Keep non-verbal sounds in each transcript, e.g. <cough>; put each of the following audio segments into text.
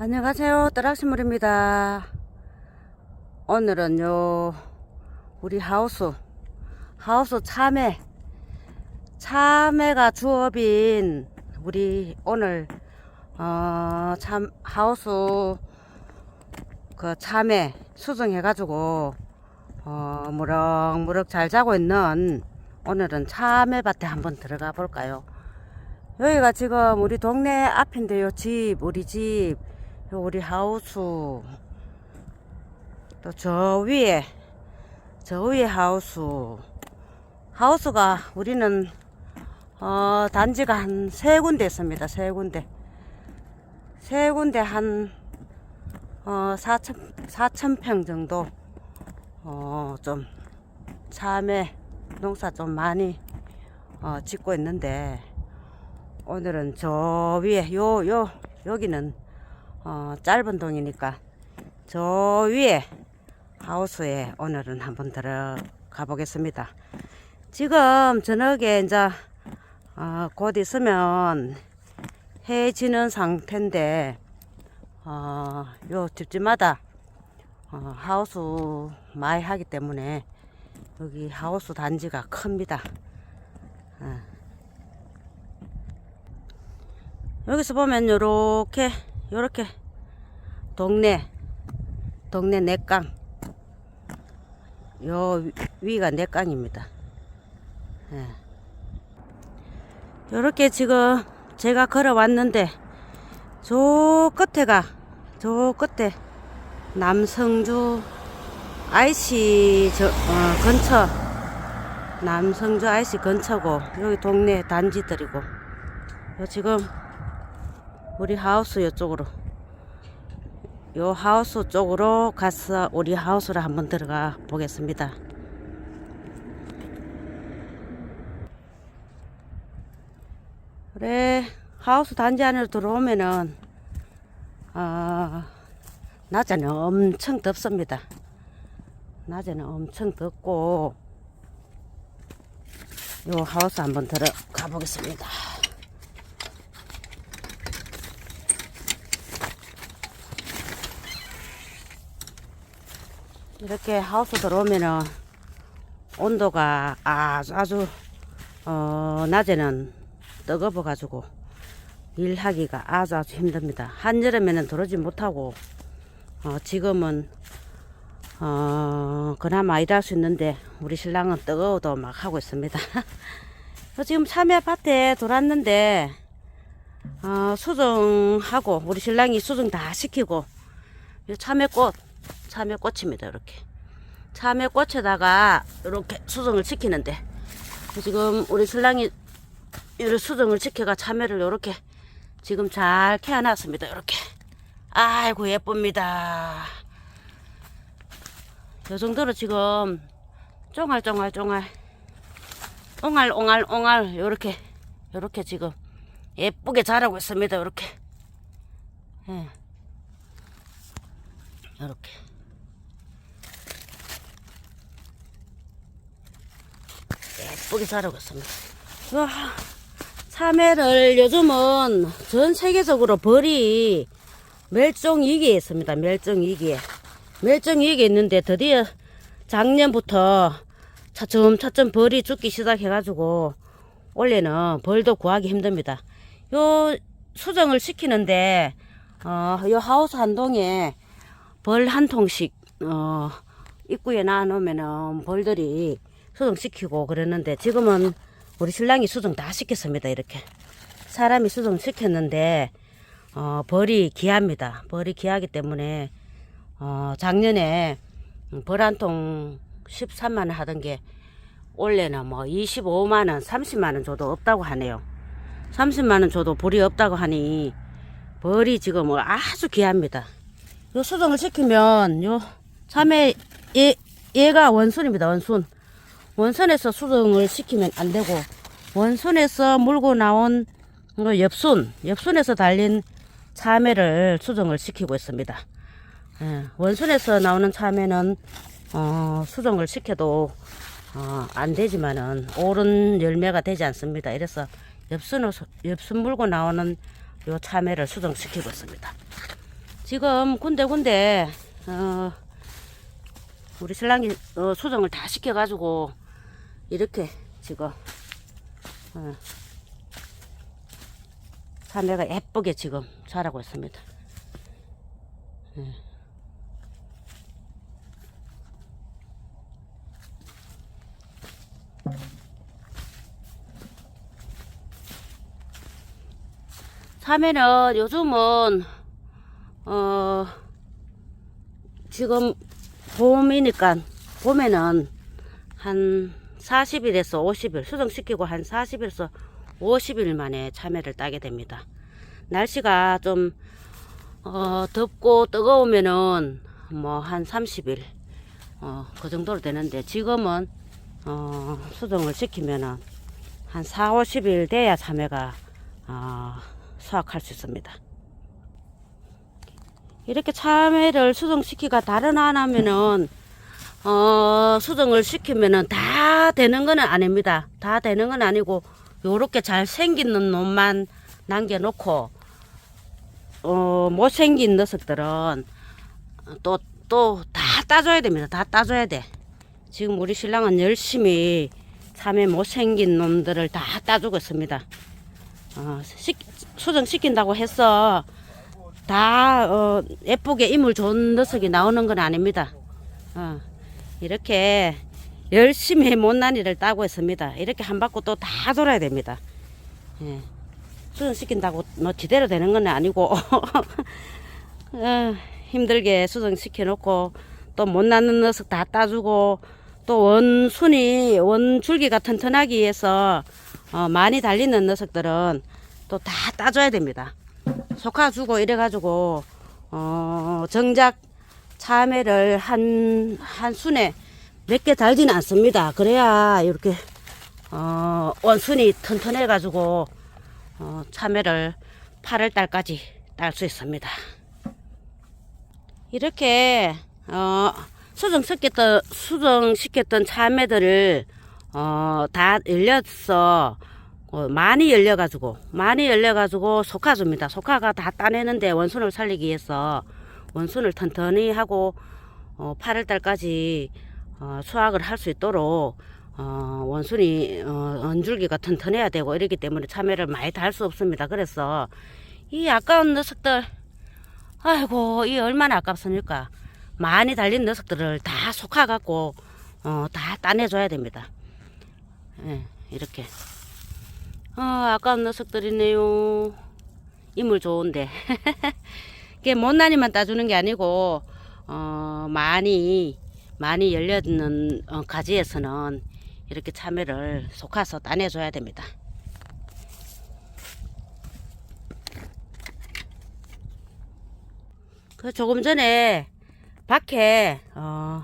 안녕하세요. 떠락시물입니다. 오늘은요, 우리 하우스, 하우스 참외, 참외가 주업인 우리 오늘, 어, 참, 하우스 그 참외 수정해 가지고, 어, 무럭무럭 잘 자고 있는 오늘은 참외밭에 한번 들어가 볼까요? 여기가 지금 우리 동네 앞인데요. 집, 우리 집, 요 우리 하우스. 또 저 위에, 저 위에 하우스. 하우스가 우리는, 어, 단지가 한 세 군데 있습니다. 세 군데. 세 군데 한, 어, 4천, 4천 평 정도, 어, 좀, 참외 농사 좀 많이, 어, 짓고 있는데, 오늘은 저 위에 요 요 여기는 어 짧은 동이니까 저 위에 하우스에 오늘은 한번 들어가 보겠습니다. 지금 저녁에 이제 어, 곧 있으면 해 지는 상태인데 어, 요 집집마다 어, 하우스 많이 하기 때문에 여기 하우스 단지가 큽니다. 어. 여기서 보면 요렇게 요렇게. 동네. 동네 내깡 요 위- 위가 내깡입니다. 예. 요렇게 지금 제가 걸어왔는데 저 끝에가 저 끝에 남성주 IC 저, 어, 근처 남성주 IC 근처고 여기 동네 단지들이고. 요 지금 우리 하우스 이쪽으로 요 하우스 쪽으로 가서 우리 하우스를 한번 들어가 보겠습니다. 그래 하우스 단지 안으로 들어오면은 아 낮에는 엄청 덥습니다. 낮에는 엄청 덥고 요 하우스 한번 들어가 보겠습니다. 이렇게 하우스 들어오면은 온도가 아주 아주 어 낮에는 뜨거워 가지고 일하기가 아주 아주 힘듭니다. 한여름에는 들어오지 못하고 어 지금은 어 그나마 일할 수 있는데 우리 신랑은 뜨거워도 막 하고 있습니다. <laughs> 어, 지금 참외밭에 돌았는데 어 수정하고 우리 신랑이 수정 다 시키고 이 참외꽃 참외꽃입니다. 이렇게 참외꽃에다가 이렇게 수정을 시키는데 지금 우리 신랑이 이를 수정을 시켜가 참외를 이렇게 지금 잘 캐어놨습니다. 이렇게 아이고 예쁩니다. 요 정도로 지금 쫑알쫑알쫑알 옹알옹알옹알 요렇게 요렇게 지금 예쁘게 자라고 있습니다. 요렇게 예. 요렇게 예쁘게 자라고 있습니다. 와, 참외를 요즘은 전 세계적으로 벌이 멸종 위기에 있습니다. 멸종 위기에. 멸종 위기에 있는데 드디어 작년부터 차츰 차츰 벌이 죽기 시작해가지고 원래는 벌도 구하기 힘듭니다. 요 수정을 시키는데 어, 요 하우스 한 동에 벌 한 통씩 어, 입구에 놔놓으면은 벌들이 수정시키고 그러는데 지금은 우리 신랑이 수정 다 시켰습니다. 이렇게 사람이 수정 시켰는데 어, 벌이 귀합니다. 벌이 귀하기 때문에 어, 작년에 벌 한 통 13만 원 하던 게 올해는 뭐 25만 원, 30만 원 줘도 없다고 하네요. 30만 원 줘도 벌이 없다고 하니 벌이 지금 뭐 아주 귀합니다. 요 수정을 시키면 요 참외 얘 얘가 원순입니다. 원순. 원순에서 수정을 시키면 안 되고 원순에서 물고 나온 그 엽순, 엽순에서 달린 참외를 수정을 시키고 있습니다. 예, 원순에서 나오는 참외는 어, 수정을 시켜도 어, 안 되지만은 옳은 열매가 되지 않습니다. 이래서 엽순을 수- 엽순 물고 나오는 요 참외를 수정시키고 있습니다. 지금 군데군데 어, 우리 신랑이 어, 수정을 다 시켜가지고 이렇게 지금 어, 참외가 예쁘게 지금 자라고 있습니다. 예. 참외는 요즘은 어 지금 봄이니까 봄에는 한 40일에서 50일 수정시키고 한 40일에서 50일 만에 참외를 따게 됩니다. 날씨가 좀 어, 덥고 뜨거우면은 뭐 한 30일 어, 그 정도로 되는데 지금은 어, 수정을 시키면은 한 4, 50일 돼야 참외가 어, 수확할 수 있습니다. 이렇게 참외를 수정시키가 다른 안 하면은 어, 수정을 시키면은 다 되는 거는 아닙니다. 다 되는 건 아니고 요렇게 잘 생긴 놈만 남겨놓고 어, 못생긴 녀석들은 또 또 다 따줘야 됩니다. 다 따줘야 돼. 지금 우리 신랑은 열심히 참외 못생긴 놈들을 다 따주고 있습니다. 어, 시, 수정 시킨다고 해서 다 어, 예쁘게 이물 좋은 녀석이 나오는 건 아닙니다. 어, 이렇게 열심히 못난 이를 따고 있습니다. 이렇게 한 바퀴 또 다 돌아야 됩니다. 예. 수정 시킨다고 뭐 지대로 되는 건 아니고 <laughs> 어, 힘들게 수정 시켜 놓고 또 못나는 녀석 다 따주고 또 원순이 원줄기가 튼튼하기 위해서 어, 많이 달리는 녀석들은 또 다 따줘야 됩니다. 속아주고 이래가지고 어, 정작 참외를 한, 한 순에 몇 개 달지는 않습니다. 그래야 이렇게 어, 원순이 튼튼해가지고 어, 참외를 8월 달까지 딸 수 있습니다. 이렇게 어, 수정시켰던 수정시켰던 참외들을 어, 다 열려서 어, 많이 열려가지고 많이 열려가지고 속아줍니다. 속아가 다 따내는데 원순을 살리기 위해서 원순을 튼튼히 하고 어, 8월 달까지 어, 수확을 할 수 있도록 어, 원순이 어, 언줄기가 튼튼해야 되고 이러기 때문에 참외를 많이 달 수 없습니다. 그래서 이 아까운 녀석들 아이고 이 얼마나 아깝습니까? 많이 달린 녀석들을 다 속아갖고 어, 다 따내줘야 됩니다. 예, 이렇게 어, 아까운 녀석들이네요. 이물 좋은데 <laughs> 이게 못난이만 따주는 게 아니고 어, 많이 많이 열려있는 어, 가지에서는 이렇게 참외를 속아서 따내줘야 됩니다. 그 조금 전에 밖에 어,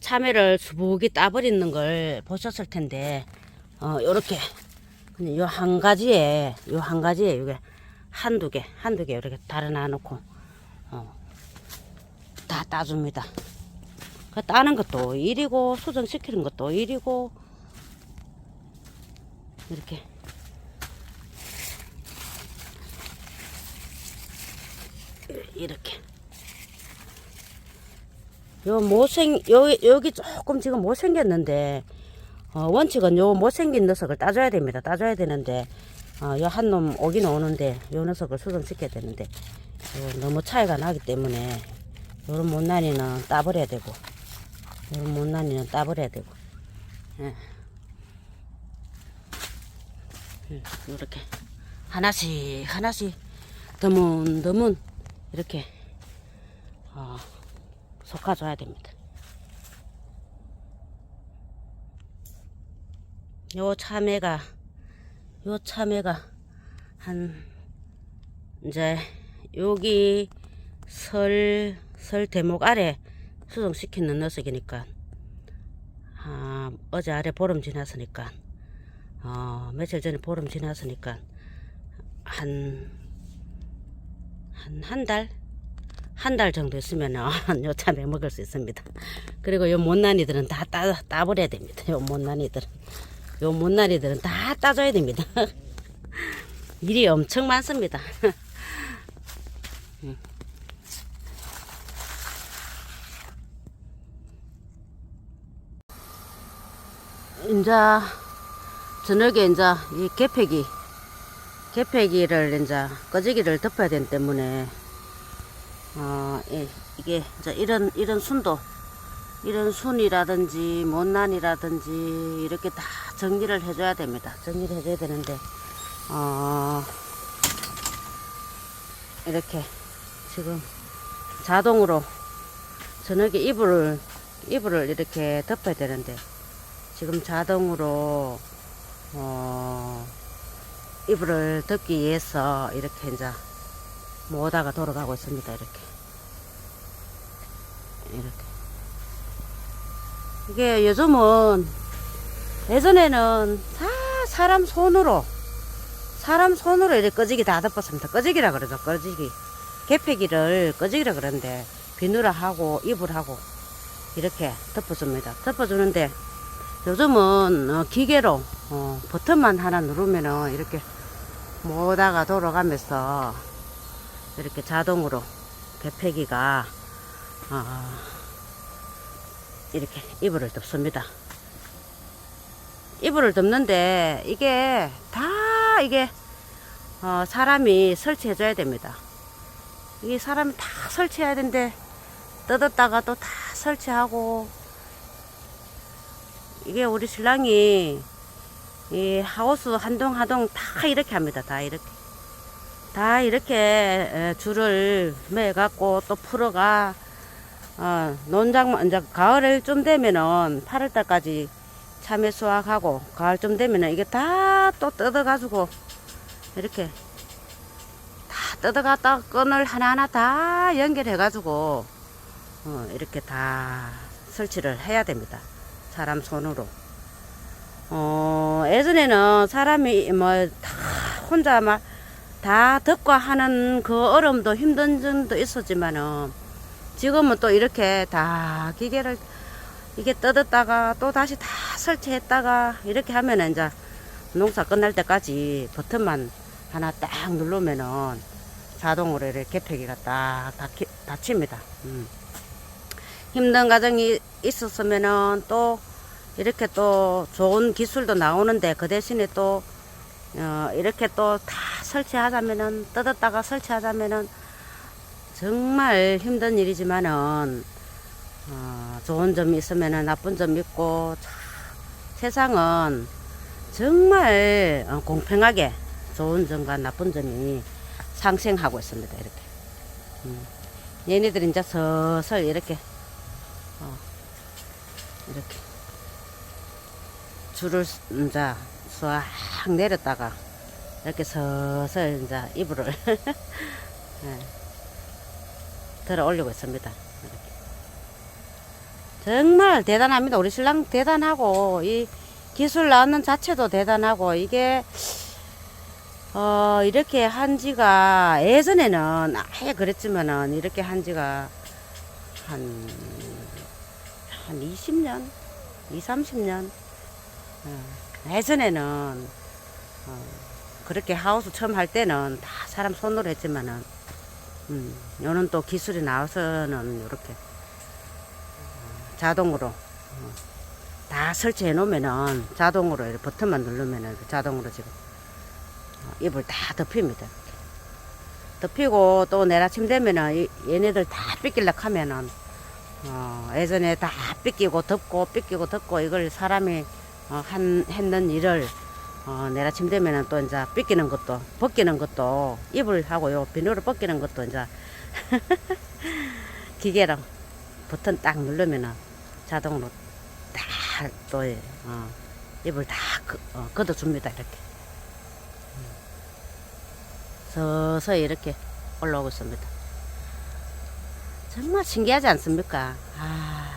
참외를 수북이 따버리는 걸 보셨을 텐데 어, 요렇게 요 한 가지에 요 한 가지에 요게 한두 개 한두 개 이렇게 달아놔 놓고 어, 다 따줍니다. 그 따는 것도 일이고 수정시키는 것도 일이고 이렇게 이렇게 요 못생 여기 여기 조금 지금 못생겼는데 어, 원칙은 요 못생긴 녀석을 따줘야 됩니다. 따줘야 되는데 어, 요한 놈 오긴 오는데 요 녀석을 수정시켜야 되는데 요 너무 차이가 나기 때문에 요런 못난이는 따버려야 되고 요런 못난이는 따버려야 되고 예. 음, 하나씩 하나씩 드문드문 이렇게 어, 섞어줘야 됩니다. 요 참외가 요 참외가 한 이제 여기 설, 설 대목 아래 수정시키는 녀석이니까 아, 어제 아래 보름 지났으니까 어, 며칠 전에 보름 지났으니까 한 한 한 달? 한 달 정도 있으면 <laughs> 요 참외 먹을 수 있습니다. 그리고 요 못난이들은 다 따, 따버려야 됩니다. 요 못난이들은. 요 못나리들은 다 따줘야 됩니다. <laughs> 일이 엄청 많습니다. <laughs> 음. 이제 저녁에 이제 이 개폐기 개폐기를 이제 꺼지기를 덮어야 되기 때문에 어, 예, 이게 이제 이런 이런 순도 이런 순이라든지 못난이라든지 이렇게 다 정리를 해줘야 됩니다. 정리를 해줘야 되는데 어 이렇게 지금 자동으로 저녁에 이불을 이불을 이렇게 덮어야 되는데 지금 자동으로 어 이불을 덮기 위해서 이렇게 이제 모다가 돌아가고 있습니다. 이렇게 이렇게 이게 요즘은 예전에는 다 사람 손으로 사람 손으로 이렇게 꺼지기 다 덮었습니다. 꺼지기라 그러죠. 꺼지기 개폐기를 꺼지기라 그러는데 비누라 하고 이불 하고 이렇게 덮어줍니다. 덮어주는데 요즘은 어, 기계로 어, 버튼만 하나 누르면은 이렇게 모다가 돌아가면서 이렇게 자동으로 개폐기가 어, 이렇게 이불을 덮습니다. 이불을 덮는데 이게 다 이게 어, 사람이 설치해 줘야 됩니다. 이게 사람이 다 설치해야 되는데 뜯었다가 또 다 설치하고 이게 우리 신랑이 이 하우스 한동 한동 다 이렇게 합니다. 다 이렇게 다 이렇게 에, 줄을 매갖고 또 풀어가 어, 논장 이제 가을쯤 되면은 8월달까지 참외 수확하고 가을쯤 되면은 이게 다 또 뜯어가지고 이렇게 다 뜯어갔다 끈을 하나하나 다 연결해가지고 어, 이렇게 다 설치를 해야 됩니다. 사람 손으로. 어, 예전에는 사람이 뭐 다 혼자 막 다 덮고 하는 그 어려움도 힘든 점도 있었지만은 지금은 또 이렇게 다 기계를 이게 뜯었다가 또 다시 다 설치했다가 이렇게 하면은 이제 농사 끝날 때까지 버튼만 하나 딱 누르면은 자동으로 이렇게 개폐기가 딱 닫히, 닫힙니다. 음. 힘든 과정이 있었으면은 또 이렇게 또 좋은 기술도 나오는데 그 대신에 또 어, 이렇게 또 다 설치하자면은 뜯었다가 설치하자면은 정말 힘든 일이지만은 어, 좋은 점이 있으면은 나쁜 점이 있고 참 세상은 정말 어, 공평하게 좋은 점과 나쁜 점이 상생하고 있습니다. 이렇게 음. 얘네들이 이제 서서 이렇게 어, 이렇게 줄을 이제 싹 내렸다가 이렇게 서서 이제 이불을 <laughs> 예, 들어 올리고 있습니다. 정말 대단합니다. 우리 신랑 대단하고 이 기술 나오는 자체도 대단하고 이게 어 이렇게 한 지가 예전에는 아예 그랬지만은 이렇게 한 지가 한, 한 20년, 2, 30년. 어, 예전에는, 어, 그렇게 하우스 처음 할 때는 다 사람 손으로 했지만은, 음, 요는 또 기술이 나와서는 이렇게 어, 자동으로 어, 다 설치해 놓으면은 자동으로 이렇게 버튼만 누르면은 자동으로 지금 어, 이불 다 덮입니다. 덮이고 또 내일 아침 되면은 이- 얘네들 다 삐끼려고 하면은 어, 예전에 다 삐끼고 덮고 삐끼고 덮고 이걸 사람이 어, 한 했는 일을 어, 내일 아침 되면은 또 이제 삐끼는 것도 벗기는 것도 이불 하고 요 비누를 벗기는 것도 이제 <laughs> 기계로 버튼 딱 누르면은 자동으로 다또 어, 이불 다 그, 어, 걷어줍니다 이렇게 음. 서서히 이렇게 올라오고 있습니다. 정말 신기하지 않습니까? 아,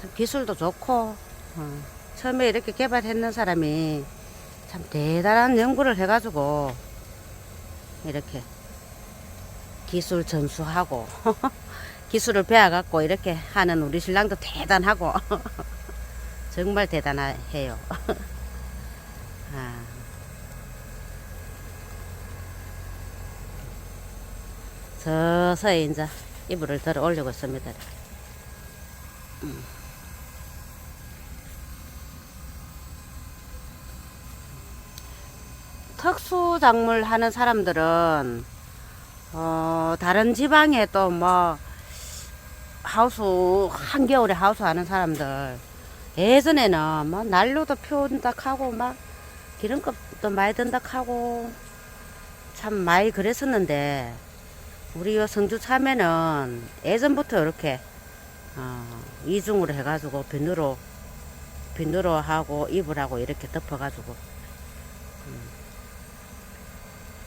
참 기술도 좋고 어, 처음에 이렇게 개발했는 사람이 참 대단한 연구를 해가지고 이렇게 기술 전수하고 <laughs> 기술을 배워갖고 이렇게 하는 우리 신랑도 대단하고 <laughs> 정말 대단해요. <laughs> 아. 서서히 이제 이불을 들어 올리고 있습니다. 음. 특수 작물 하는 사람들은 어 다른 지방에 또 뭐 하우스 한겨울에 하우스 하는 사람들 예전에는 뭐 난로도 피운다 하고 막 기름값도 많이 든다 하고 참 많이 그랬었는데 우리 요 성주 참에는 예전부터 이렇게 어, 이중으로 해가지고 비누로 비누로 하고 이불하고 이렇게 덮어가지고 음.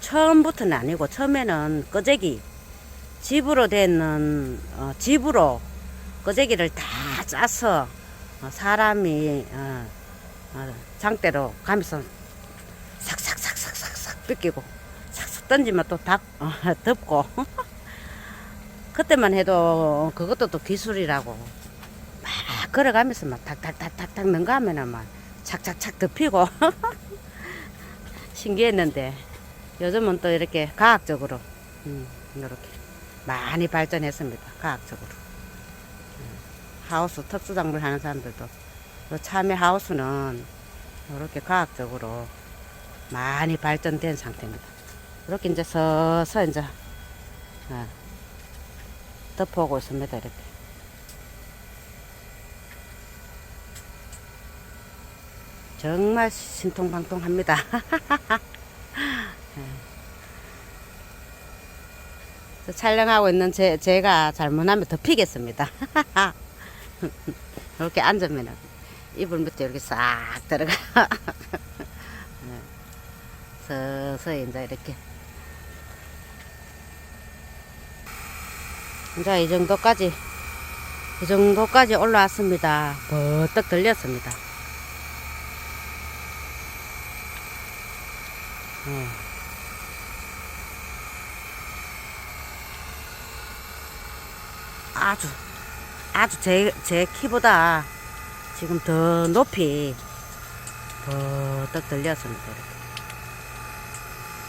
처음부터는 아니고 처음에는 꺼재기 집으로 되는 어, 집으로 꺼재기를 다 짜서 어, 사람이 어, 어, 장대로 가면서 삭삭삭삭삭삭 뺏기고 삭삭 던지면 또닭 어, <laughs> 덮고. <laughs> 그때만 해도 그것도 또 기술이라고. 막 걸어가면서 막 탁탁탁탁탁 능가하면은 막 착착착 덮이고. <laughs> 신기했는데 요즘은 또 이렇게 과학적으로 음, 이렇게 많이 발전했습니다. 과학적으로 음, 하우스 특수작물 하는 사람들도 요 참외 하우스는 이렇게 과학적으로 많이 발전된 상태입니다. 이렇게 이제 서서 이제 어, 덮어오고 있습니다. 이렇게. 정말 신통방통합니다. <laughs> 촬영하고 있는 제, 제가 잘못하면 덮이겠습니다. <laughs> 이렇게 앉으면 이불 밑에 이렇게 싹 들어가. <laughs> 네. 서서히 이제 이렇게. 이제 이 정도까지, 이 정도까지 올라왔습니다. 버떡 들렸습니다. 네. 아주 아주 제, 제 키보다 지금 더 높이 버떡 들렸습니다. 이렇게.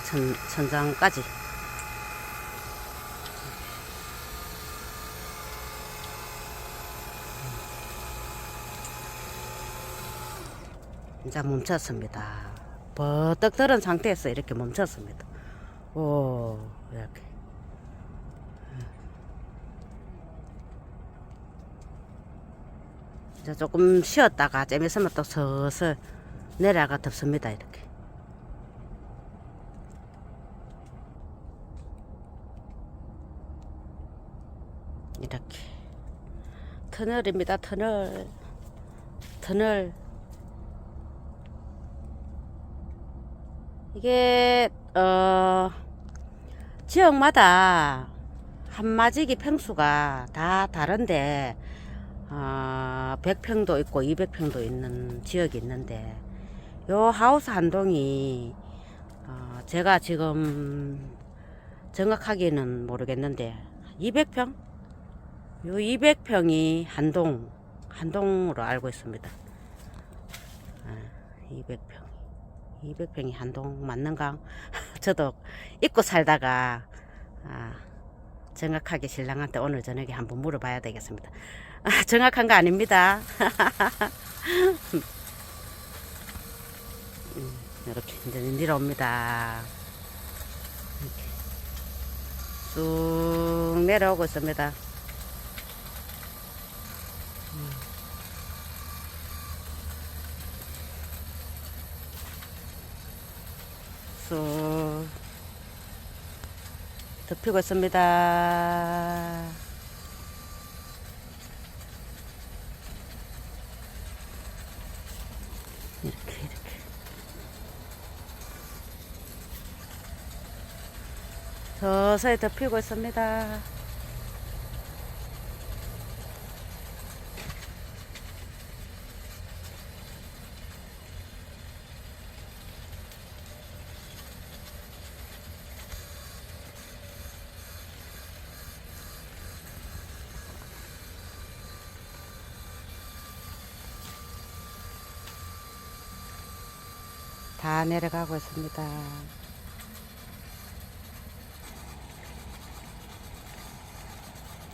천, 천장까지. 이제 멈췄습니다. 버떡 들은 상태에서 이렇게 멈췄습니다. 오, 이렇게. 이제 조금 쉬었다가 좀 있으면 또 서서 내려가 덮습니다. 이렇게. 이렇게. 터널입니다. 터널. 터널. 이게 어 지역마다 한마지기 평수가 다 다른데 어 100평도 있고 200평도 있는 지역이 있는데 요 하우스 한 동이 어 제가 지금 정확하게는 모르겠는데 200평? 요 200평이 한 동, 한 동으로 알고 있습니다. 아, 200평. 200평이 한동 맞는가? <laughs> 저도 입고 살다가 아, 정확하게 신랑한테 오늘 저녁에 한번 물어봐야 되겠습니다. 아, 정확한 거 아닙니다. <laughs> 음, 이렇게 이제 내려옵니다. 쭉 내려오고 있습니다. 쑥 덮이고 있습니다. 이렇게 이렇게 서서히 덮이고 있습니다. 다 내려가고 있습니다.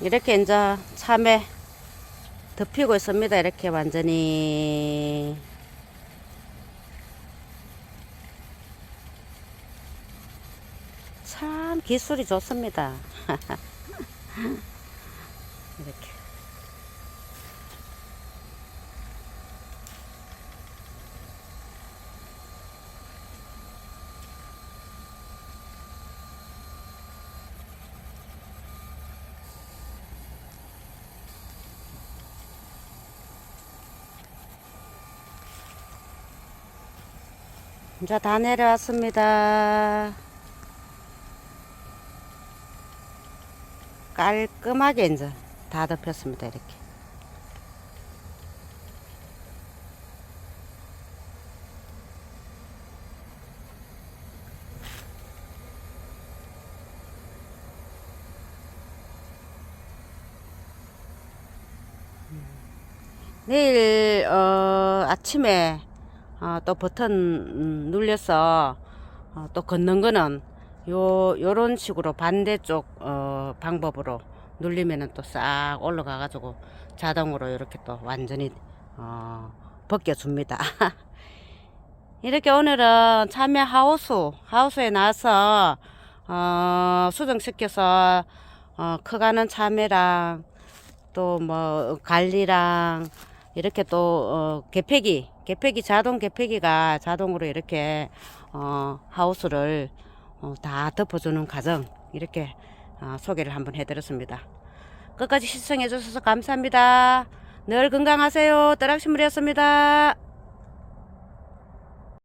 이렇게 이제 참외 덮이고 있습니다. 이렇게 완전히 참 기술이 좋습니다. <laughs> 이렇게. 이제 다 내려왔습니다. 깔끔하게 이제 다 덮였습니다. 이렇게. 내일 어, 아침에 어, 또 버튼 음, 눌려서 어, 또 걷는 거는 요 요런 식으로 반대쪽 어, 방법으로 눌리면은 또 싹 올라가 가지고 자동으로 이렇게 또 완전히 어, 벗겨 줍니다. <laughs> 이렇게 오늘은 참외 하우스 하우스에 나와서 어, 수정시켜서 어, 커가는 참외랑 또 뭐 관리랑 이렇게 또 어, 개폐기 개폐기 자동 개폐기가 자동으로 이렇게 어, 하우스를 어, 다 덮어주는 과정 이렇게 어, 소개를 한번 해드렸습니다. 끝까지 시청해 주셔서 감사합니다. 늘 건강하세요. 떠락신물이었습니다.